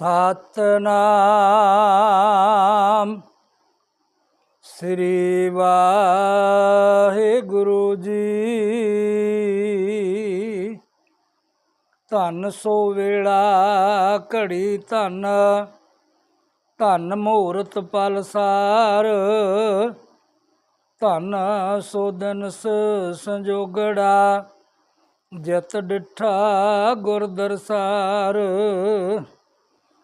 ਸਤਨਾਮ। ਸ੍ਰੀ ਵਾਹਿਗੁਰੂ ਜੀ। ਧੰਨ ਸੋ ਵੇਲਾ ਘੜੀ ਧੰਨ ਧੰਨ ਮੂਰਤ ਪਲਸਾਰ ਧੰਨ ਸੋ ਦਿਨ ਸੰਜੋਗੜਾ, ਜਤ ਡਿਠਾ ਗੁਰ ਦਰਸਾਰ।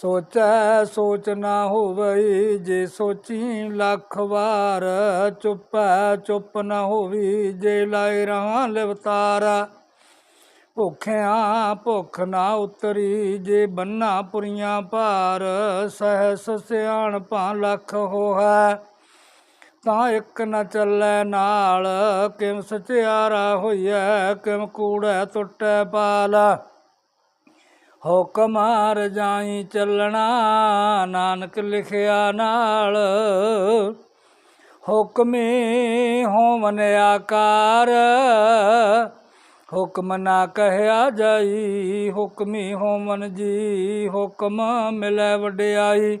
ਸੋਚੈ ਸੋਚ ਨਾ ਹੋਵਈ, ਜੇ ਸੋਚੀ ਲੱਖ ਵਾਰ, ਚੁੱਪੈ ਚੁੱਪ ਨਾ ਹੋਵੀ, ਜੇ ਲਾਇ ਰਹਾ ਲਿਵਤਾਰ। ਭੁੱਖਿਆਂ ਭੁੱਖ ਨਾ ਉਤਰੀ, ਜੇ ਬੰਨਾ ਪੁਰੀਆਂ ਭਾਰ, ਸਹਸ ਸਿਆਣਪਾਂ ਲੱਖ ਹੋਹੈ। ਤਾਂ ਇੱਕ ਨ ਚੱਲੈ ਨਾਲ ਕਿਮ ਸਚਿਆਰਾ ਹੋਈਐ ਕਿਮ ਕੂੜੈ ਟੁੱਟੈ ਪਾਲ। ਹੁਕਮ ਮਾਰ ਜਾਈ ਚੱਲਣਾ, ਨਾਨਕ ਲਿਖਿਆ ਨਾਲ। ਹੁਕਮੇ ਹੋਵਨ ਆਕਾਰ, ਹੁਕਮ ਨਾ ਕਹਿਆ ਜਾਈ। ਹੁਕਮੀ ਹੋਵਨ ਜੀ ਹੁਕਮ ਮਿਲੈ ਵਡਿਆਈ।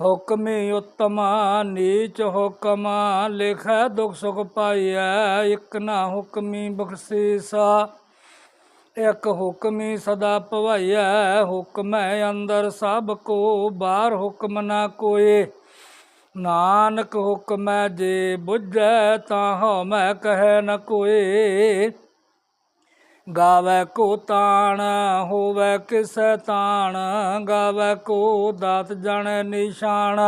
ਹੁਕਮੀ ਉਤਮ ਨੀਚ ਹੁਕਮ, ਲਿਖੈ ਦੁਖ ਸੁਖ ਪਾਈਐ, ਇਕ ਨਾ ਹੁਕਮੀ ਬਖਸ਼ੀਸਾ। ਇਕ ਹੁਕਮੀ ਸਦਾ ਭਵਾਈਐ, ਹੁਕਮੈ ਅੰਦਰ ਸਭ ਕੋ, ਬਾਹਰ ਹੁਕਮ ਨਾ ਕੋਏ। ਨਾਨਕ ਹੁਕਮੈ ਜੇ ਬੁੱਝੈ ਤਾਂ ਹਉ ਮੈਂ ਕਹੈ ਨ ਕੋਏ। ਗਾਵੇ ਕੋ ਤਾਣ, ਹੋਵੇ ਕਿਸੈ ਤਾਣ, ਗਾਵੇ ਕੋ ਦਾਤ ਜਾਣੈ ਨਿਸ਼ਾਨ।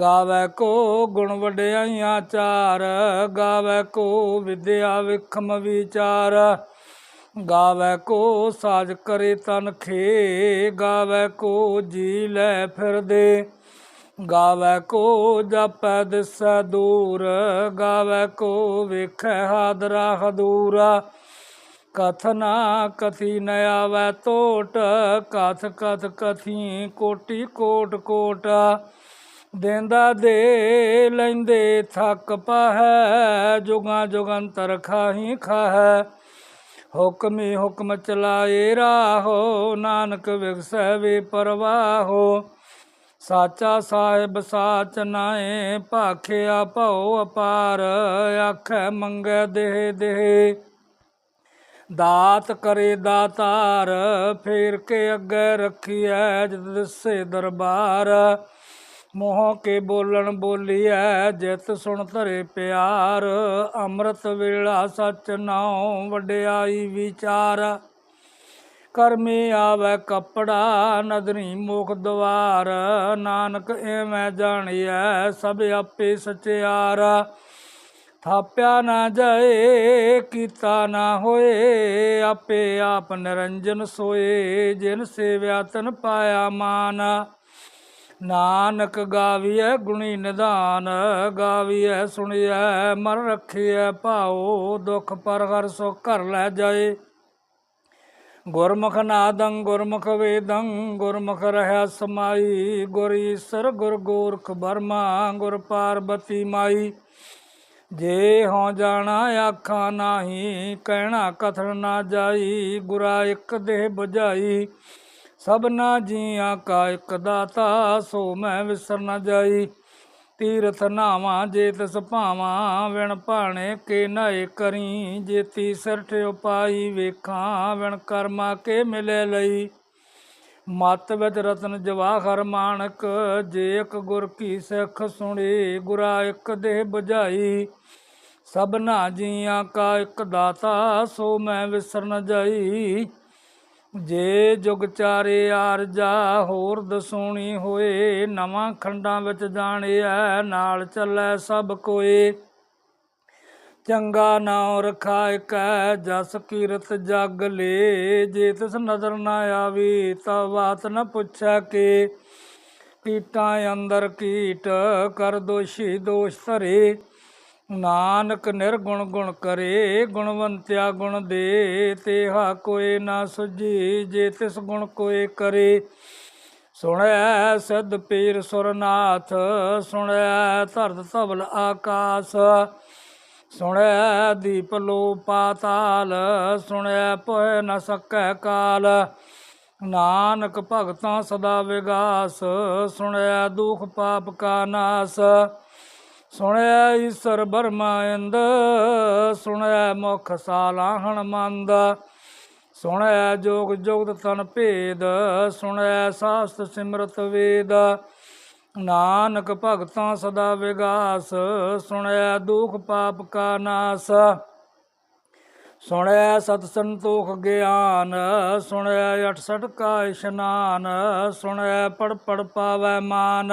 ਗਾਵੇ ਕੋ ਗੁਣ ਵਡਿਆਈਆਂ ਚਾਰ, ਗਾਵੇ ਕੋ ਵਿਦਿਆ ਵਿਖਮ ਵਿਚਾਰ। ਗਾਵੇ ਕੋ ਸਾਜ ਕਰੇ ਤਨ ਖੇ ਗਾਵੇ ਕੋ ਜੀ ਲੈ ਫਿਰਦੇ। ਗਾਵੇ ਕੋ ਜਪੈ ਦਿਸੈ ਦੂਰ, ਗਾਵੇ ਕੋ ਵੇਖੈ ਹਾਦਰਾ ਹਦੂਰਾ। ਕਥਨਾ ਕਥੀ ਨ ਆਵੈ ਤੋਟ, ਕਥ ਕਥ ਕਥੀ ਕੋਟੀ ਕੋਟ ਕੋਟ। ਦੇਂਦਾ ਦੇ ਲੈਂਦੇ ਥੱਕ ਪਾਹੈ, ਜੁਗਾਂ ਜੁਗੰਤਰ ਖਾਹੀ ਖਾਹੈ। ਹੁਕਮੀ ਹੁਕਮ ਚਲਾਏ ਰਾਹੋ, ਨਾਨਕ ਵਿਗਸੈ ਵੇ ਪਰਵਾਹੋ। ਸਾਚਾ ਸਾਹਿਬ ਸਾਚ ਨਾਏ ਭਾਖਿਆ ਭਉ ਅਪਾਰ, ਆਖੈ ਮੰਗੈ ਦੇਹ ਦੇਹ। ਦਾਤ ਕਰੇ ਦਾਤਾਰ, ਫੇਰ ਕੇ ਅੱਗੇ ਰੱਖੀਐ ਜਦ ਦਿਸੇ ਦਰਬਾਰ। ਮੋਹ ਕੇ ਬੋਲਣ ਬੋਲੀਐ, ਜਿਤ ਸੁਣ ਧਰੇ ਪਿਆਰ। ਅੰਮ੍ਰਿਤ ਵੇਲਾ ਸਚ ਨਾਉ ਵਡਿਆਈ ਵਿਚਾਰ। ਕਰਮੀ ਆਵੇ ਕਪੜਾ, ਨਦਰੀ ਮੁਖ ਦਵਾਰ। ਨਾਨਕ ਐਵੇਂ ਜਾਣੀਐ, ਸਭ ਆਪੇ ਸਚਿਆਰ। ਥਾਪਿਆ ਨਾ ਜਾਏ, ਕੀਤਾ ਨਾ ਹੋਏ, ਆਪੇ ਆਪ ਨਿਰੰਜਨ ਸੋਏ। ਜਿਨ ਸੇਵਿਆ ਤਨ ਪਾਇਆ ਮਾਨ। ਨਾਨਕ ਗਾਵੀਐ ਗੁਣੀ ਨਿਧਾਨ, ਗਾਵੀਐ ਸੁਣੀਐ, ਮਨ ਰੱਖੀਐ ਭਾਉ, ਦੁਖ ਪਰ ਹਰ ਸੁਖ ਘਰ ਲੈ ਜਾਏ। ਗੁਰਮੁਖ ਨਾਦੰ, ਗੁਰਮੁਖ ਵੇਦੰ, ਗੁਰਮੁਖ ਰਹਿ ਸਮਾਈ, ਗੁਰ ਈਸਰ, ਗੁਰ ਗੋਰਖ ਬਰਮਾ ਗੁਰ ਪਾਰਬਤੀ ਮਾਈ। ਜੇ ਹੋ ਜਾਣਾ ਆਖਾਂ ਨਾਹੀ, ਕਹਿਣਾ ਕਥਨ ਨਾ ਜਾਈ, ਗੁਰਾ ਇੱਕ ਦੇਹ 부ਝਾਈ ਸਭਨਾ ਜੀਆਂ ਕਾ ਇੱਕ ਦਾਤਾ, ਸੋ ਮੈਂ ਵਿਸਰ ਨ ਜਾਈ। ਤੀਰਥ ਨਾਵਾਂ ਜੇ ਤਿਸ ਭਾਵਾਂ, ਵਿਣ ਭਾਣੇ ਕੇ ਨਾਏ ਕਰੀ। ਜੇਤੀ ਸਿਰਠ ਉਪਾਈ ਵੇਖਾਂ, ਵਿਣ ਕਰਮਾ ਕੇ ਮਿਲੇ ਲਈ। ਮਤ ਵਿੱਚ ਰਤਨ ਜਵਾਹਰ ਮਾਨਕ ਜੇ ਇੱਕ ਗੁਰ ਕੀ ਸਿੱਖ ਸੁਣੀ, ਗੁਰਾ ਇੱਕ ਦੇਹ 부ਝਾਈ ਸਭਨਾ ਜੀਆਂ ਕਾ ਇੱਕ ਦਾਤਾ, ਸੋ ਮੈਂ ਵਿਸਰ ਨ ਜਾਈ। ਜੇ ਜੁਗ ਚਾਰੇ ਆਰਜਾ ਹੋਰ ਦਸੂਣੀ ਹੋਏ, ਨਵਾਂ ਖੰਡਾਂ ਵਿੱਚ ਜਾਣਿਆ ਨਾਲ ਚੱਲੈ ਸਭ ਕੋਏ। ਚੰਗਾ ਨਾਉ ਰਖਾਇ ਕੈ ਜਸ ਕੀਰਤ ਜਗ ਲੇ, ਜੇ ਤਿਸ ਨਜ਼ਰ ਨਾ ਆਵੀ, ਤਾ ਬਾਤ ਨ ਪੁੱਛੈ ਕੇ। ਕੀਟਾਂ ਅੰਦਰ ਕੀਟ, ਕਰ ਦੋਸ਼ੀ ਦੋਸ਼ ਧਰੇ। ਨਾਨਕ ਨਿਰਗੁਣ ਗੁਣ ਕਰੇ, ਗੁਣਵੰਤਿਆ ਗੁਣ ਦੇ, ਤੇਹਾ ਕੋਏ ਨਾ ਸੁਝੀ, ਜੇ ਤਿਸ ਗੁਣ ਕੋਏ ਕਰੇ। ਸੁਣੈ ਸਿੱਧ ਪੀਰ ਸੁਰਨਾਥ ਸੁਣਿਆ ਧਰਤ ਧਵਲ ਆਕਾਸ। ਸੁਣੈ ਦੀਪ ਲੋ ਪਾਤਾਲ ਸੁਣਿਆ ਪੋਇ ਨ ਸਕੈ ਕਾਲ। ਨਾਨਕ ਭਗਤਾਂ ਸਦਾ ਵਿਗਾਸ ਸੁਣਿਆ ਦੁਖ ਪਾਪ ਕਾ ਨਾਸ। ਸੁਣਿਆ ਈਸ਼ਰ ਬਰਮਾਇੰਦ ਸੁਣਿਆ ਮੁਖ ਸਾਲਾਹਣ ਮੰਦ ਸੁਣਿਆ ਜੋਗ ਜੁਗਤ ਤਨ ਭੇਦ, ਸੁਣਿਆ ਸਾਸਤ ਸਿਮਰਤ ਵੇਦ। ਨਾਨਕ ਭਗਤਾਂ ਸਦਾ ਵਿਗਾਸ, ਸੁਣਿਆ ਦੁਖ ਪਾਪ ਕਾ ਨਾਸ। ਸੁਣਿਆ ਸਤ ਸੰਤੋਖ ਗਿਆਨ, ਸੁਣਿਆ 68 ਕਾ ਇਸ਼ਨਾਨ, ਸੁਣਿਆ ਪੜ ਪੜ ਪਾਵੈ ਮਾਨ।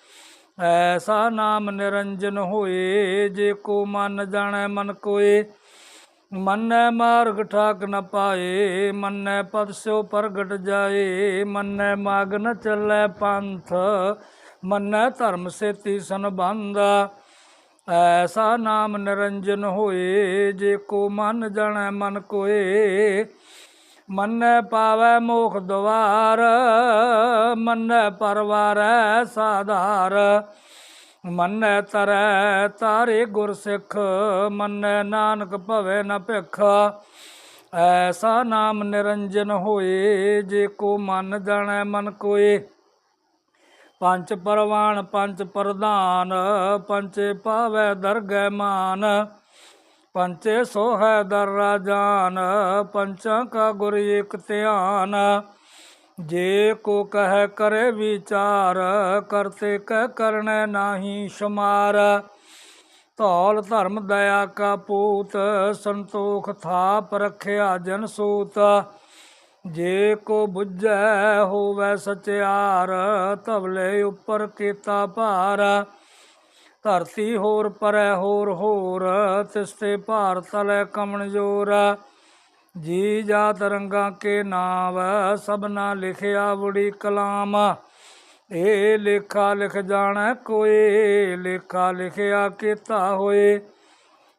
ਐਸਾ ਨਾਮ ਨਿਰੰਜਨ ਹੋਏ, ਜੇ ਕੋ ਮਨ ਜਾਣੈ ਮਨ ਕੋਏ। ਮੰਨੈ ਮਾਰਗ ਠਾਕ ਨ ਪਾਏ, ਮੰਨੈ ਪਦ ਸਿਓ ਪ੍ਰਗਟ ਜਾਏ। ਮੰਨੈ ਮਾਗ ਨ ਚੱਲੈ ਪੰਥ, ਮੰਨੈ ਧਰਮ ਸੇਤੀ ਸੰਬੰਧ। ਐਸਾ ਨਾਮ ਨਿਰੰਜਨ ਹੋਏ, ਜੇ ਕੋ ਮਨ ਜਾਣੈ ਮਨ ਕੋਏ। ਮੰਨੈ ਪਾਵੈ ਮੋਖ ਦਵਾਰ, ਮੰਨੈ ਪਰਵਾਰੈ ਸਾਧਾਰ। ਮੰਨੈ ਤਰੈ ਤਾਰੇ ਗੁਰ ਸਿੱਖ, ਮੰਨੈ ਨਾਨਕ ਭਵੇ ਨ ਭਿਖ। ਐਸਾ ਨਾਮ ਨਿਰੰਜਨ ਹੋਏ, ਜੇ ਕੋ ਮਨ ਜਾਣੈ ਮਨ ਕੋਏ। ਪੰਜ ਪਰਵਾਨ ਪੰਜ ਪ੍ਰਧਾਨ ਪੰਚੇ ਪਾਵੈ ਦਰਗਹਿ ਮਾਨ। ਪੰਚੇ ਸੋਹੈ ਦਰ ਰਾਜਾਨ, ਪੰਚਾਂ ਕਾ ਗੁਰ ਇਕ ਧਿਆਨ। ਜੇ ਕੋ ਕਹਿ ਕਰੇ ਵਿਚਾਰ ਕਰਤੇ ਕਹਿ ਕਰਨੈ ਨਾਹੀ ਸ਼ਮਾਰ। ਧੌਲ ਧਰਮ ਦਇਆ ਕਾ ਪੂਤ, ਸੰਤੋਖ ਥਾਪ ਰਖਿਆ ਜਨ ਸੂਤ। ਜੇ ਕੋ ਬੁੱਝੈ ਹੋਵੇ ਸਚਿਆਰ ਤਵਲੇ ਉੱਪਰ ਕੀਤਾ ਭਾਰ। ਧਰਤੀ ਹੋਰ ਪਰੈ ਹੋਰ ਹੋਰ, ਤਿਸਤੇ ਭਾਰ ਤਲੇ ਕਮਣ ਜੋਰ। ਜੀ ਜਾਤ ਰੰਗਾਂ ਕੇ ਨਾਮ ਸਭਨਾ ਲਿਖਿਆ ਬੁੜੀ ਕਲਾਮ। ਇਹ ਲੇਖਾ ਲਿਖ ਜਾਣਾ ਕੋਈ ਲੇਖਾ ਲਿਖਿਆ ਕੀਤਾ ਹੋਏ।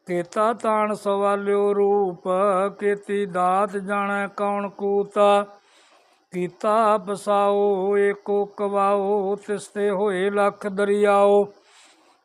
ਕੀਤਾ ਤਾਣ ਸਵਾਲਿਓ ਰੂਪ, ਕੀਤੀ ਦਾਤ ਜਾਣੈ ਕੌਣ ਕੂਤਾ। ਕੀਤਾ ਪਸਾਓ ਏਕੋ ਕਵਾਓ, ਤਿਸਤੇ ਹੋਏ ਲੱਖ ਦਰਿਆਓ।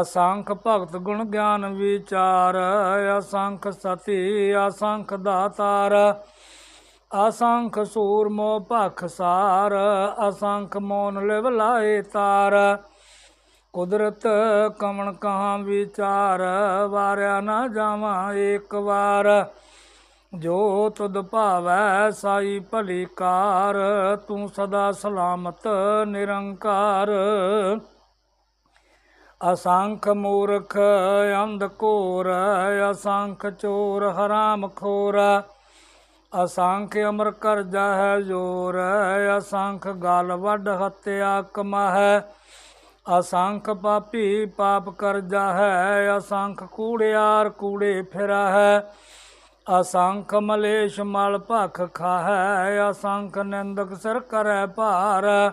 ਅਸੰਖ ਭਗਤ ਗੁਣ ਗਿਆਨ ਵਿਚਾਰ, ਅਸੰਖ ਸਤੀ, ਅਸੰਖ ਦਾਤਾਰ, ਅਸੰਖ ਸੂਰ ਮੋ ਭਖ ਸਾਰ, ਅਸੰਖ ਮੋਨ ਲਿਵ ਲਾਏ ਤਾਰ। ਕੁਦਰਤ ਕਮਣ ਕਹਾਂ ਵਿਚਾਰ, ਵਾਰਿਆ ਨਾ ਜਾਵਾਂ ਏਕ ਵਾਰ। ਜੋ ਤੁਧ ਭਾਵੈ ਸਾਈ ਭਲੀ ਕਾਰ, ਤੂੰ ਸਦਾ ਸਲਾਮਤ ਨਿਰੰਕਾਰ। ਅਸੰਖ ਮੂਰਖ ਅੰਧ ਘੋਰ, ਅਸੰਖ ਚੋਰ ਹਰਾਮ ਖੋਰ। ਅਸੰਖ ਅਮਰ ਕਰਜਾ ਹੈ ਜੋਰ, ਅਸੰਖ ਗਲ ਵੱਡ ਹੱਤਿਆ ਕਮਹਿ। ਅਸੰਖ ਪਾਪੀ ਪਾਪ ਕਰਜਾ ਹੈ, ਅਸੰਖ ਕੂੜਿਆਰ ਕੂੜੇ ਫਿਰਾ ਹੈ। ਅਸੰਖ ਮਲੇਸ਼ ਮਲ ਭਖ ਖਾਹੈ, ਅਸੰਖ ਨਿੰਦਕ ਸਿਰ ਕਰੈ ਭਾਰ।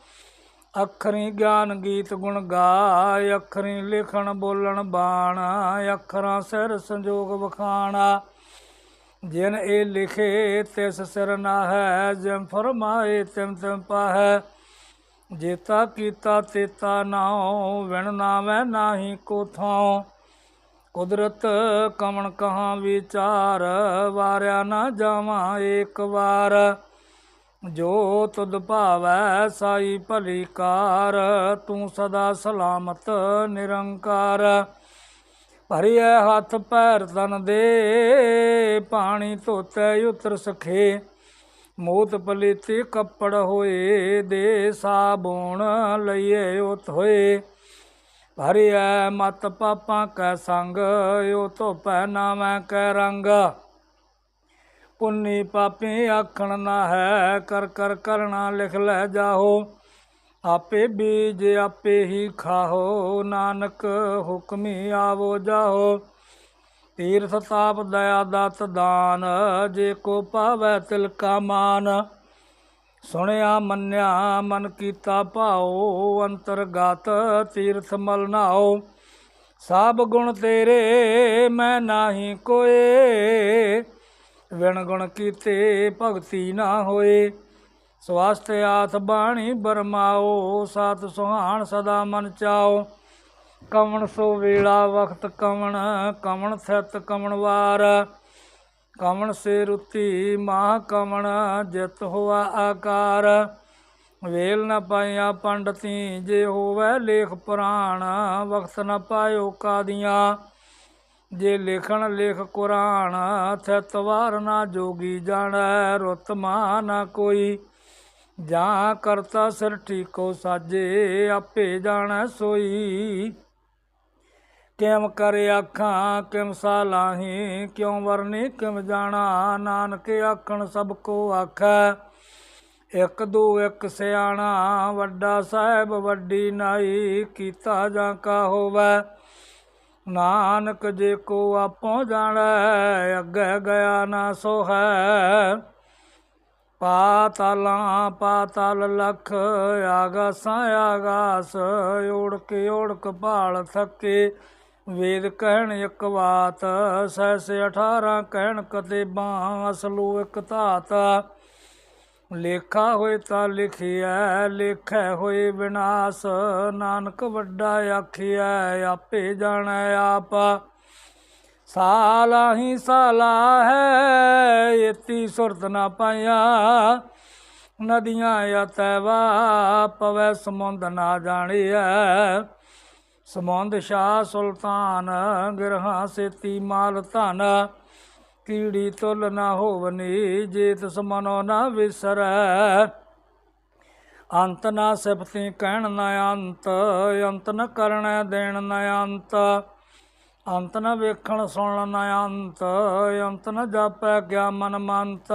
ਅੱਖਰੀ ਗਿਆਨ ਗੀਤ ਗੁਣ ਗਾਇ, ਅੱਖਰੀ ਲਿਖਣ ਬੋਲਣ ਬਾਣ, ਅੱਖਰਾਂ ਸਿਰ ਸੰਜੋਗ ਵਖਾਣਾ। ਜਿਨ ਇਹ ਲਿਖੇ, ਤਿਸ ਸਿਰ ਨਾ ਹੈ ਜਿਮ ਫਰਮਾਏ ਤਿਮ ਤਿਮ ਪਾਹੈ। ਜੇਤਾ ਕੀਤਾ, ਤੇਤਾ ਨਾਉ, ਵਿਣ ਨਾਵੇਂ ਨਾਹੀ ਕੋ ਥਾਉ। ਕੁਦਰਤ ਕਮਣ ਕਹਾਂ ਵਿਚਾਰ, ਵਾਰਿਆ ਨਾ ਜਾਵਾਂ ਏਕ ਵਾਰ। ਜੋ ਤੁਧ ਭਾਵੈ ਸਾਈ ਭਲੀ ਕਾਰ, ਤੂੰ ਸਦਾ ਸਲਾਮਤ ਨਿਰੰਕਾਰ। ਭਰਿਐ ਹੱਥ ਪੈਰ ਤਨ ਦੇ, ਪਾਣੀ ਧੋਤੇ ਉਤਰ ਸਖੇ। ਮੋਤ ਪਲੀਤੀ ਕੱਪੜ ਹੋਏ, ਦੇ ਸਾਬੂਣ ਲਈਏ ਉਤ ਹੋਏ। ਭਰਿਐ ਮਤ ਪਾਪਾਂ ਕੈ ਸੰਗ, ਓ ਧੋਪੈ ਨਾਮੈ ਕੈ ਰੰਗ। ਪੁੰਨੀ ਪਾਪੀ ਆਖਣ ਨਾ ਹੈ, ਕਰ ਕਰ ਕਰਣਾ ਲਿਖ ਲੈ ਜਾਹੋ। ਆਪੇ ਬੀਜ ਆਪੇ ਹੀ ਖਾਹੋ, ਨਾਨਕ ਹੁਕਮੀ ਆਵੋ ਜਾਹੋ। ਤੀਰਥ ਤਾਪ ਦਇਆ ਦਤ ਦਾਨ, ਜੇ ਕੋ ਪਾਵੈ ਤਿਲ ਕਾ ਮਾਨ। ਸੁਣਿਆ ਮੰਨਿਆ ਮਨ ਕੀਤਾ ਭਾਉ, ਅੰਤਰਗਤ ਤੀਰਥ ਮਲ ਨਾਓ ਸਭ ਗੁਣ ਤੇਰੇ, ਮੈਂ ਨਾਹੀ ਕੋਏ। ਵਿਣ ਗੁਣ ਕੀਤੇ, ਭਗਤੀ ਨਾ ਹੋਏ। ਸਵਾਸਤ ਆਥ ਬਾਣੀ ਬਰਮਾਓ ਸਾਤ ਸੁਹਾਣ ਸਦਾ ਮਨ ਚਾਓ। ਕਵਣ ਸੋ ਵੇਲਾ ਵਖਤ ਕਵਣ ਕਵਣ ਥਿਤ ਕਵਣ ਵਾਰ। ਕਵਣ ਸੇ ਰੁਤੀ ਮਾ ਕਵਣ, ਜਿਤ ਹੋਆ ਆਕਾਰ। ਵੇਲ ਨ ਪਾਇਆ ਪੰਡਤੀ, ਜੇ ਹੋਵੇ ਲੇਖ ਪੁਰਾਣ, ਵਖਤ ਨ ਪਾਇਓ ਕਾਦੀਆਂ। ਜੇ ਲਿਖਣ ਲਿਖ ਕੁਰਾਨ ਥਿਤ ਨਾ ਜੋਗੀ ਜਾਣੈ, ਰੁਤ ਮਾ ਨਾ ਕੋਈ। ਜਾਂ ਕਰਤਾ ਸਿਰ ਠੀਕੋ ਸਾਜੇ, ਆਪੇ ਜਾਣੈ ਸੋਈ। ਕਿਮ ਕਰ ਆਖਾਂ ਕਿਮ ਸਾਲਾਹੀ ਕਿਉ ਵਰਨੀ ਕਿਮ ਜਾਣਾ। ਨਾਨਕ ਆਖਣ ਸਭ ਕੋ ਆਖੈ, ਇੱਕ ਦੋ ਇੱਕ ਸਿਆਣਾ, ਵੱਡਾ ਸਾਹਿਬ ਵੱਡੀ ਨਾਈ, ਕੀਤਾ ਜਾਂ ਕਾ ਹੋਵੇ। ਨਾਨਕ ਜੇ ਕੋ ਆਪੋ ਜਾਣੈ, ਅੱਗੇ ਗਿਆ ਨਾ ਸੋ ਹੈ ਪਾਤਲਾਂ ਪਾਤਲ ਲਖ, ਆਗਾਸਾਂ ਆਗਾਸ ਓੜਕ ਓੜਕ ਭਾਲ ਥੱਕੇ। ਵੇਦ ਕਹਿਣ ਇੱਕ ਬਾਤ ਸੈਸੇ 18 ਕਹਿਣ ਕਤੇਬਾਂ, ਅਸਲੂ ਇੱਕ ਧਾਤ। ਲੇਖਾ ਹੋਏ ਤਾਂ ਲਿਖਿਆ ਲੇਖੈ ਹੋਏ ਵਿਨਾਸ਼। ਨਾਨਕ ਵੱਡਾ ਆਖਿਆ ਆਪੇ ਜਾਣੈ ਆਪ। ਸਾਲਾ ਹੀ ਸਾਲਾ ਹੈ, ਇਤੀ ਸੁਰਤ ਨਾ ਪਾਇਆ ਨਦੀਆਂ ਅਤੈਵਾ ਪਵੈ, ਸਮੁੰਦ ਨਾ ਜਾਣਿਆ ਸਮੁੰਦ ਸ਼ਾਹ ਸੁਲਤਾਨ, ਗਿਰਹਾ ਸੇਤੀ ਮਾਲ ਧਨ। ਕੀੜੀ ਤੁਲ ਨਾ ਹੋਵਨੀ ਜੇਤ ਸਮਨੋ ਨਾ ਵਿਸਰੈ। ਅੰਤ ਨਾ ਸਿਫਤੀ ਕਹਿਣ ਨਾ ਅੰਤ ਅੰਤ ਨ ਕਰਣੈ ਦੇਣ ਨਾ ਅੰਤ। ਅੰਤ ਨ ਵੇਖਣ ਸੁਣਨ ਨਾ ਅੰਤ ਅੰਤ ਨ ਜਾਪੈ ਗਿਆ ਮਨ ਮੰਤ।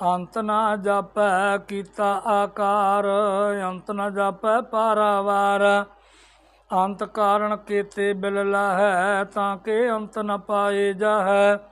ਅੰਤ ਨਾ ਜਾਪੈ ਕੀਤਾ ਆਕਾਰ, ਅੰਤ ਨ ਜਾਪੈ ਪਾਰਾਵਾਰ। ਅੰਤ ਕਾਰਨ ਕੀਤੇ ਬਿਲ ਲਾਹੈ, ਤਾਂ ਕਿ ਅੰਤ ਨ ਪਾਏ ਜਾਹੈ।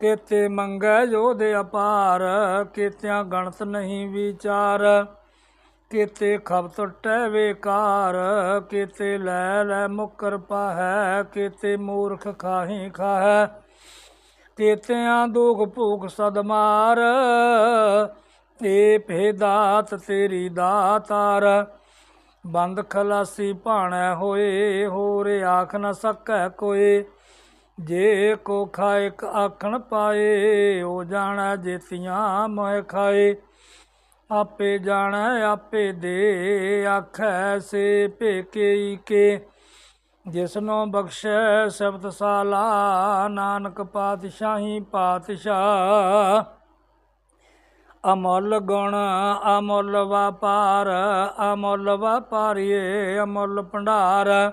ਕੀਤੇ ਮੰਗੈ ਜੋਧ ਅਪਾਰ, ਕੀਤਿਆਂ ਗਣਤ ਨਹੀਂ ਵਿਚਾਰ। ਕੀਤੇ ਖਬ ਟੁੱਟੈ ਵੇਕਾਰ, ਕੀਤੇ ਲੈ ਲੈ ਮੁਕਰ ਪਾਹੈ, ਕੀਤੇ ਮੂਰਖ ਖਾਹੀ ਖਾਹੈ। ਕੀਤਿਆਂ ਦੁਖ ਭੂਖ ਸਦਮਾਰ ਤੇ ਏ ਭੇਦਾਤ ਤੇਰੀ ਦਾਤਾਰ ਬੰਦ ਖਲਾਸੀ ਭਾਣੈ ਹੋਏ, ਹੋਰ ਆਖ ਨ ਸਕੈ ਕੋਏ ਜੇ ਕੋ ਖਾਏ ਕ ਆਖਣ ਪਾਏ, ਉਹ ਜਾਣਾ ਜੇਤੀਆਂ ਮੋਹ ਖਾਏ। ਆਪੇ ਜਾਣਾ, ਆਪੇ ਦੇ, ਆਖੈ ਸੇ ਭੇਕੇ ਕੇ ਜਿਸਨੋ ਬਖਸ਼ੈ ਸ਼ਬਦ ਸਾਲਾ, ਨਾਨਕ ਪਾਤਸ਼ਾਹੀ ਪਾਤਸ਼ਾਹ। ਅਮੁੱਲ ਗੁਣ ਅਮੁੱਲ ਵਪਾਰ, ਅਮੁੱਲ ਵਪਾਰੀਏ, ਅਮੁੱਲ ਭੰਡਾਰ।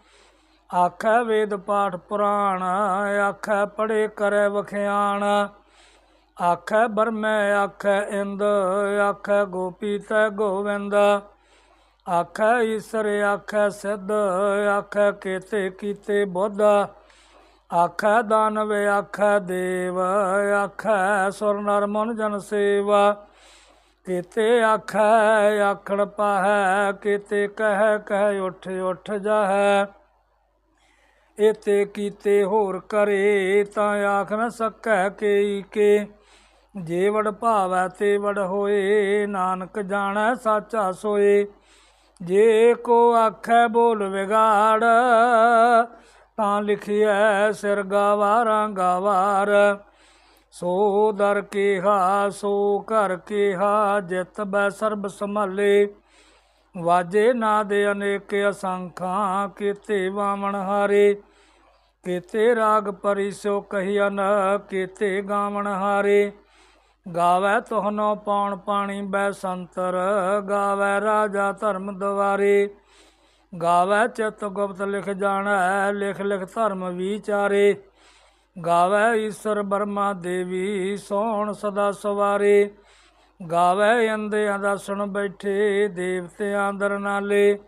ਆਖੈ ਵੇਦ ਪਾਠ ਪੁਰਾਣ, ਆਖੈ ਪੜੇ ਕਰੈ ਵਖਿਆਣ। ਆਖੈ ਬਰਮੈ, ਆਖੈ ਇੰਦ, ਆਖੈ ਗੋਪੀ ਤੈ ਗੋਵਿੰਦ। ਆਖੈ ਈਸਰ, ਆਖੈ ਸਿੱਧ, ਆਖੈ ਕੀਤੇ ਕੀਤੇ ਬੁੱਧ। ਆਖੈ ਦਾਨਵ, ਆਖੈ ਦੇਵ, ਆਖੈ ਸੁਰ ਨਰ ਮਨ ਜਨ ਸੇਵਾ। ਕੀਤੇ ਆਖੈ, ਆਖਣ ਪਾਹੈ, ਕੀਤੇ ਕਹਿ ਕਹਿ ਉਠ ਉਠ ਜਾਹੈ। ਇਤੇ ਕੀਤੇ ਹੋਰ ਕਰੇ ਤਾਂ ਆਖ ਨ ਸਕੈ ਕੇਈ ਕੇ। ਜੇ ਵੜ ਭਾਵੈ ਤੇ ਵੜ ਹੋਏ, ਨਾਨਕ ਜਾਣੈ ਸਾਚਾ ਸੋਏ। ਜੇ ਕੋ ਆਖੈ ਬੋਲ ਵਿਗਾੜ, ਤਾਂ ਲਿਖਿਐ ਸਿਰ ਗਾਵਾਰਾਂ ਗਾਵਾਰ। ਸੋ ਦਰ ਕੇਹਾ, ਸੋ ਘਰ ਕੀਹਾ, ਜਿਤ ਬੈ ਸਰਬ ਸੰਭਾਲੇ। ਵਾਜੇ ਨਾ ਦੇ ਅਨੇਕ ਅਸੰਖਾਂ ਕੀਤੇ ਵਾਵਣ ਹਾਰੇ। ਕੀਤੇ ਰਾਗ ਪਰਿਸੋ ਕਹੀਨ ਕੀਤੇ ਗਾਵਣ ਹਾਰੇ। ਗਾਵੇ ਤੋਹਨੋ ਪੌਣ ਪਾਣੀ ਬੈ ਸੰਤਰ, ਗਾਵੇ ਰਾਜਾ ਧਰਮ ਦੁਆਰੇ ਗਾਵੇ ਚਿਤ ਗੁਪਤ ਲਿਖ ਜਾਣੈ, ਲਿਖ ਲਿਖ ਧਰਮ ਵਿਚਾਰੇ। ਗਾਵੇ ਈਸ਼ਰ ਬਰਮਾ ਦੇਵੀ ਸੋਹਣ ਸਦਾ ਸਵਾਰੇ। ਗਾਵੇ ਅੰਦਿਆਂ ਦਾ ਸੁਣ ਬੈਠੇ, ਦੇਵਤਿਆਂ ਦਰ ਨਾਲੇ।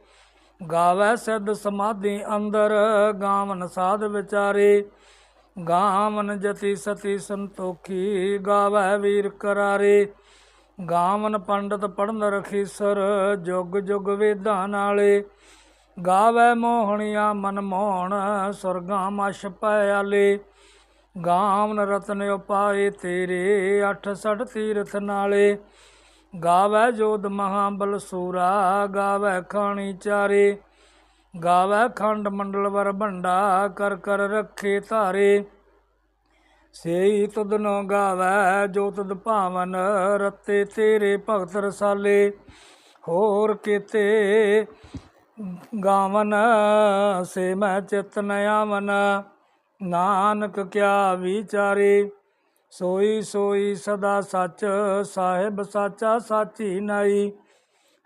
ਗਾਵੇ ਸਿੱਧ ਸਮਾਧੀ ਅੰਦਰ, ਗਾਵਨ ਸਾਧ ਵਿਚਾਰੇ। ਗਾਵਨ ਜਤੀ ਸਤੀ ਸੰਤੋਖੀ, ਗਾਵੇ ਵੀਰ ਕਰਾਰੇ। ਗਾਵਨ ਪੰਡਤ ਪੜਨ ਰਖੀਸਰ ਜੁਗ ਜੁਗ ਵੇਦਾਂ ਨਾਲੇ। ਗਾਵੇ ਮੋਹਣੀਆਂ ਮਨ ਮੋਹਣ, ਸੁਰਗਾਂ ਮਛ ਪਿਆਲੇ ਗਾਵਨ ਰਤਨ ਉਪਾਏ ਤੇਰੇ 68 ਤੀਰਥ ਨਾਲੇ। ਗਾਵੇ ਜੋਦ ਮਹਾਬਲ ਸੂਰਾ, ਗਾਵੈ ਖਾਣੀ ਚਾਰੇ। ਗਾਵੈ ਖੰਡ ਮੰਡਲ ਵਰ ਭੰਡਾ, ਕਰ ਕਰ ਰੱਖੇ ਧਾਰੇ। ਸੇਈ ਤੁਧਨੋ ਗਾਵੈ, ਜੋ ਤੁਧ ਭਾਵਨ, ਰਤੇ ਤੇਰੇ ਭਗਤ ਰਸਾਲੇ। ਹੋਰ ਕੀਤੇ ਗਾਵਨ, ਸੇ ਮੈਂ ਚਿਤ ਨ ਆਵਨ। ਨਾਨਕ ਕਿਆ ਵਿਚਾਰੇ। ਸੋਈ ਸੋਈ ਸਦਾ ਸੱਚ, ਸਾਹਿਬ ਸਾਚਾ ਸਾਚੀ ਨਾਈ।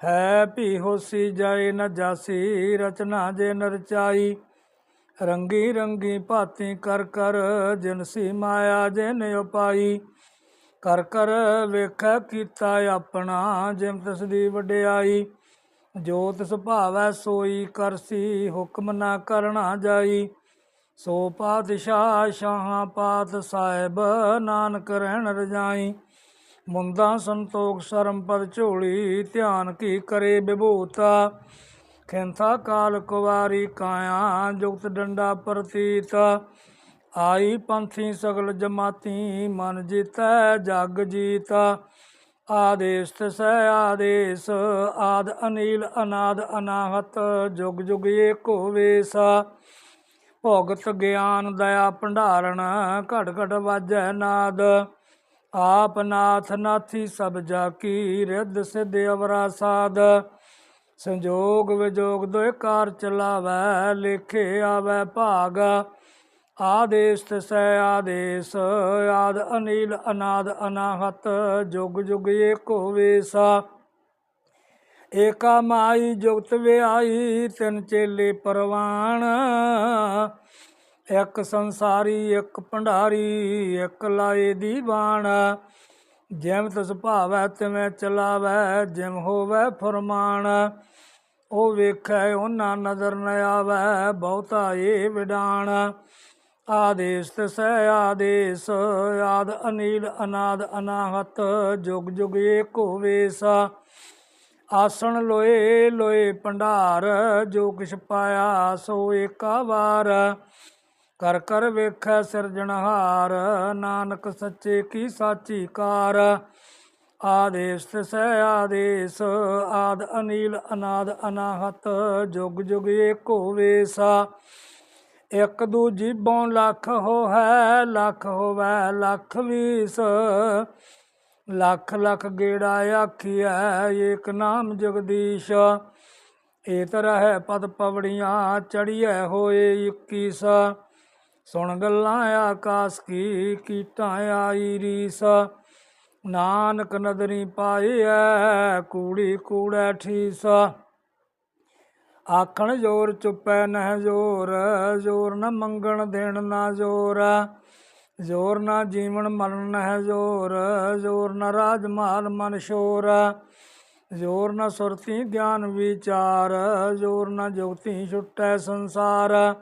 ਹੈ ਭੀ ਹੋਸੀ ਜਾਏ ਨ ਜਾਸੀ, ਰਚਨਾ ਜੇ ਨਰਚਾਈ ਰੰਗੀ ਰੰਗੀ ਭਾਤੀ ਕਰ ਕਰ ਜਿਨਸੀ ਮਾਇਆ ਜੇ ਜਿਨ ਉਪਾਈ। ਕਰ ਕਰ ਵੇਖੈ ਕੀਤਾ ਆਪਣਾ ਜਿਮ ਤਿਸ ਦੀ ਵਡਿਆਈ। ਜੋ ਤਿਸ ਭਾਵੈ ਸੋਈ ਕਰਸੀ ਹੁਕਮ ਨਾ ਕਰਨਾ ਜਾਈ। ਸੋ ਪਾਤਸ਼ਾਹ ਸ਼ਾਹਾਂ ਪਾਤ ਸਾਹਿਬ, ਨਾਨਕ ਰਹਿਣ ਰਜਾਈ। ਮੁੰਦਾ ਸੰਤੋਖ ਸ਼ਰਮ ਪਦ ਝੋਲੀ, ਧਿਆਨ ਕੀ ਕਰੇ ਵਿਭੂਤਾ। ਖਿੰਥਾ ਕਾਲ ਕੁਵਾਰੀ ਕਾਇਆ, ਜੁਗਤ ਡੰਡਾ ਪ੍ਰਤੀਤ। ਆਈ ਪੰਥੀ ਸਗਲ ਜਮਾਤੀ, ਮਨ ਜੀਤੈ ਜਗ ਜੀਤਾ। ਆਦੇਸ ਤਸੈ ਆਦੇਸ, ਆਦ ਅਨੀਲ ਅਨਾਦ ਅਨਾਹਤ, ਜੁਗ ਜੁਗ ਏਕੋ ਸਾ ਭਗਤ ਗਿਆਨ ਦਇਆ ਭੰਡਾਰਨ ਘਟ ਘਟ ਵਾਜੈ ਨਾਦ। ਆਪ ਨਾਥ ਨਾਥੀ ਸਭ ਜਾ ਕੀ ਰਿੱਧ ਸਿਧ ਅਵਰਾ ਸਾਧ ਸੰਜੋਗ ਵਿਜੋਗ ਦੋਇ ਕਾਰ ਚਲਾਵੈ, ਲਿਖੇ ਆਵੈ ਭਾਗ। ਆਦੇਸ ਤਸੈ ਆਦੇਸ, ਆਦ ਅਨੀਲ ਅਨਾਦ ਅਨਾਹਤ, ਜੁਗ ਜੁਗ ਏਕੋ ਵੇਸਾ। ਏਕਾ ਮਾਈ ਜੁਗਤ ਵਿਆਈ ਤਿੰਨ ਚੇਲੇ ਪਰਵਾਣ। ਇੱਕ ਸੰਸਾਰੀ, ਇੱਕ ਭੰਡਾਰੀ, ਇੱਕ ਲਾਏ ਦੀ ਬਾਣ ਜਿਮ ਤਿਸ ਭਾਵੈ, ਤਿਵੇਂ ਚਲਾਵੈ ਜਿਮ ਹੋਵੈ ਫਰਮਾਨ। ਉਹ ਵੇਖੈ, ਉਹਨਾਂ ਨਜ਼ਰ ਨ ਆਵੈ, ਬਹੁਤਾ ਏ ਵਿਡਾਣ ਆਦੇਸ ਤਸੈ ਆਦੇਸ, ਆਦ ਅਨੀਲ, ਅਨਾਦ ਅਨਾਹਤ, ਜੁਗ ਜੁਗ ਏਕੋ ਵੇਸਾ ਆਸਣ ਲੋਏ ਲੋਏ ਭੰਡਾਰ, ਜੋ ਕਿਛ ਪਾਇਆ ਸੋ ਏਕਾ ਵਾਰ। ਕਰ ਕਰ ਵੇਖੈ ਸਿਰਜਣਹਾਰ ਨਾਨਕ ਸੱਚੇ ਕੀ ਸਾਚੀ ਕਾਰ। ਆਦੇਸ ਤਸੈ ਆਦੇਸ, ਆਦ ਅਨੀਲ ਅਨਾਦ ਅਨਾਹਤ, ਜੁਗ ਜੁਗ ਏਕੋ ਵੇਸਾ। ਇੱਕ ਦੂਜੀ ਬੋਂ ਲੱਖ ਹੋ ਹੈ ਲੱਖ ਹੋਵੇ ਲੱਖ ਵੀਸ। ਲੱਖ ਲੱਖ ਗੇੜਾ ਆਖੀਐ, ਏਕ ਨਾਮ ਜਗਦੀਸ਼। ਏ ਤਰਹਿ ਪਦ ਪਵੜੀਆਂ, ਚੜੀਐ ਹੋਏ 21 ਸੁਣ ਗੱਲਾਂ ਆਕਾਸ ਕੀ, ਕੀਟਾਂ ਆਈ ਰੀਸ। ਨਾਨਕ ਨਦਰੀ ਪਾਈਐ, ਕੂੜੀ ਕੂੜੈ ਠੀਸ। ਆਖਣ ਜੋਰ ਚੁੱਪੈ, ਨਹਿ ਜੋਰ ਜੋਰ ਨ ਮੰਗਣ ਦੇਣ ਨਾ ਜੋਰ। ਜੋਰ ਨਾ ਜੀਵਨ ਮਰਨ ਹੈ ਜੋਰ ਜੋਰ ਨਾ ਰਾਜ ਮਾਲ ਮਨ ਸ਼ੋਰ। ਜੋਰ ਨਾ ਸੁਰਤੀ ਗਿਆਨ ਵਿਚਾਰ, ਜੋਰ ਨਾ ਜੋਤੀ ਛੁਟੈ ਸੰਸਾਰ।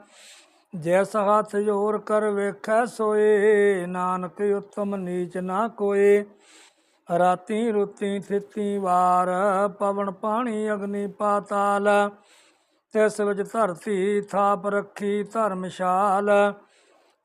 ਜੈਸ ਹੱਥ ਜੋਰ ਕਰ ਵੇਖੈ ਸੋਏ, ਨਾਨਕ ਉਤਮ ਨੀਚ ਨਾ ਕੋਏ। ਰਾਤੀ ਰੁਤੀ ਥਿਤੀ ਵਾਰ, ਪਵਨ ਪਾਣੀ ਅਗਨੀ ਪਾਤਾਲ। ਤਿਸ ਵਿੱਚ ਧਰਤੀ ਥਾਪ ਰੱਖੀ ਧਰਮਸ਼ਾਲ।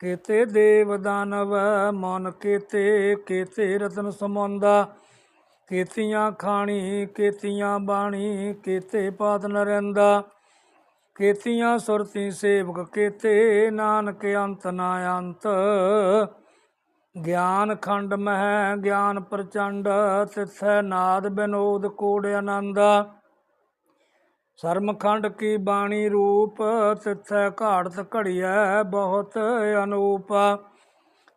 ਕੀਤੇ ਦੇਵ ਦਾਨਵ, ਮਨ ਕੀਤੇ ਕੀਤੇ ਰਤਨ ਸਮੁੰਦਾ ਕੇਤੀਆਂ ਖਾਣੀ, ਕੇਤੀਆਂ ਬਾਣੀ, ਕੀਤੇ ਪਾਤ ਨਰਿੰਦਾ ਕੇਤੀਆਂ ਸੁਰਤੀ ਸੇਵਕ ਕੀਤੇ, ਨਾਨਕ ਅੰਤ ਨਾ ਅੰਤ। ਗਿਆਨ ਖੰਡ ਮਹਿ, ਗਿਆਨ ਪ੍ਰਚੰਡ, ਤਿਥੈ ਨਾਦ ਬਿਨੋਦ ਕੋੜ ਆਨੰਦ। ਸਰਮਖੰਡ ਕੀ ਬਾਣੀ ਰੂਪ, ਤਿਥੈ ਘਾੜਤ ਘੜੀਐ ਬਹੁਤ ਅਨੂਪ।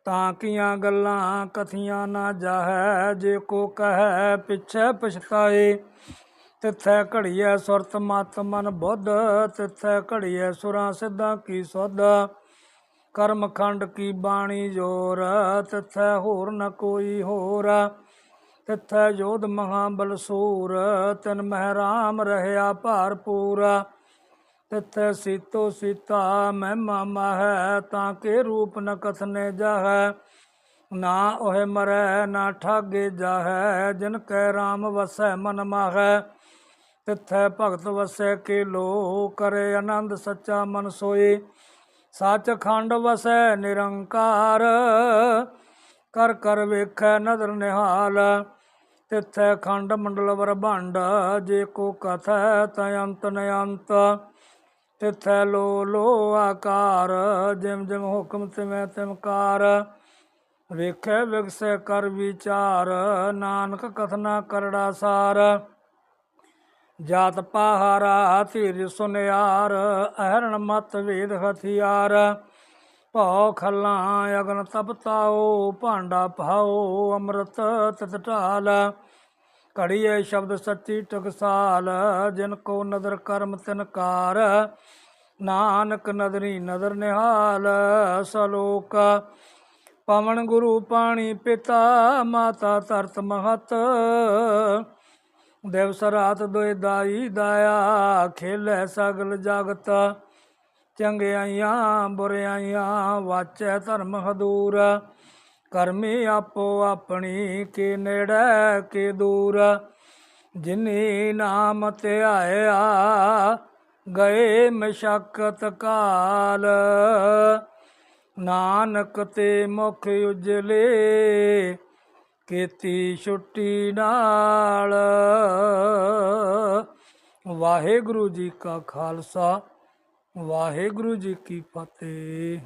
ਤਾਂ ਕੀਆਂ ਗੱਲਾਂ ਕਥੀਆਂ ਨਾ ਜਾਹੈ, ਜੇ ਕੋ ਕਹੈ ਪਿਛੈ ਪਛਤਾਏ। ਤਿਥੈ ਘੜੀਐ ਸੁਰਤ ਮਤ ਮਨ ਬੁੱਧ, ਤਿਥੈ ਘੜੀਐ ਸੁਰਾਂ ਸਿੱਧਾਂ ਕੀ ਸੁਧ। ਕਰਮਖੰਡ ਕੀ ਬਾਣੀ ਜੋਰ, ਤਿਥੈ ਹੋਰ ਨ ਕੋਈ ਹੋਰ। ਤਿਥੈ ਯੋਧ ਮਹਾਬਲ ਸੂਰ, ਤਨ ਮਹਿ ਰਾਮ ਰਹਿਆ ਭਾਰਪੂਰ ਤਿਥੈ ਸੀਤੋ ਸੀਤਾ ਮਹਿਮਾ ਮਹਿ, ਤਾਂ ਕੇ ਰੂਪ ਨ ਕਥਨੇ ਜਾਹੈ। ਨਾ ਉਹ ਮਰੈ, ਨਾ ਠਾਗੇ ਜਾਹੈ, ਜਿਨ ਕੈ ਰਾਮ ਵਸੈ ਮਨ ਮਾਹੈ। ਤਿਥੈ ਭਗਤ ਵਸੈ ਕੇ ਲੋ, ਕਰੇ ਆਨੰਦ ਸੱਚਾ ਮਨ ਸੋਏ। ਸੱਚ ਖੰਡ ਵਸੈ ਨਿਰੰਕਾਰ ਕਰ ਕਰ ਵੇਖੈ ਨਦਰ ਨਿਹਾਲ। ਤਿਥੈ ਖੰਡ ਮੰਡਲ ਵਰਭੰਡ ਜੇ ਕੋ ਕਥੈ ਤੈ ਅੰਤ ਨ ਅੰਤ ਤਿਥੈ ਲੋ ਲੋ ਆਕਾਰ, ਜਿਮ ਜਿਮ ਹੁਕਮ ਤਿਵੇਂ ਤਿਮਕਾਰ ਵੇਖੈ ਵਿਗਸੈ ਕਰ ਵਿਚਾਰ, ਨਾਨਕ ਕਥਨਾ ਕਰੜਾ ਸਾਰ। ਜਾਤ ਪਹਾਰਾ ਧੀਰ ਸੁਨਿਆਰ, ਅਹਰਣ ਮਤ ਵੇਦ ਹਥਿਆਰ। ਭਉ ਖੱਲਾਂ ਅਗਨ ਤਪਤਾਓ ਭਾਂਡਾ ਭਾਓ ਅੰਮ੍ਰਿਤ ਤਿਤ ਢਾਲ। ਘੜੀ ਹੈ ਸ਼ਬਦ ਸੱਚੀ ਟਕਸਾਲ ਜਿਨ ਕੋ ਨਦਰ ਕਰਮ ਤਿਨਕਾਰ ਨਾਨਕ ਨਦਰੀ ਨਦਰ ਨਿਹਾਲ, ਸਲੋਕ। ਪਵਨ ਗੁਰੂ ਪਾਣੀ ਪਿਤਾ, ਮਾਤਾ ਧਰਤ ਮਹਤ। ਦਿਵਸ ਰਾਤ ਦੋਇ ਦਾਈ ਦਾਇਆ, ਖੇਲੇ ਸਗਲ ਜਗਤ। ਚੰਗਿਆਈਆਂ, ਬੁਰਿਆਈਆਂ, ਵਾਚੈ ਧਰਮ ਹਦੂਰ। ਕਰਮੀ ਆਪੋ ਆਪਣੀ, ਕੇ ਨੇੜੇ, ਕੇ ਦੂਰ। ਜਿਨੀ ਨਾਮ ਧਿਆਇਆ, ਗਏ ਮਸ਼ਕਤ ਕਾਲ। ਨਾਨਕ ਤੇ ਮੁਖ ਉਜਲੇ, ਕੀਤੀ ਛੁੱਟੀ ਨਾਲ। ਵਾਹਿਗੁਰੂ ਜੀ ਕਾ ਖਾਲਸਾ। ਵਾਹਿਗੁਰੂ ਜੀ ਕੀ ਫਤਿਹ।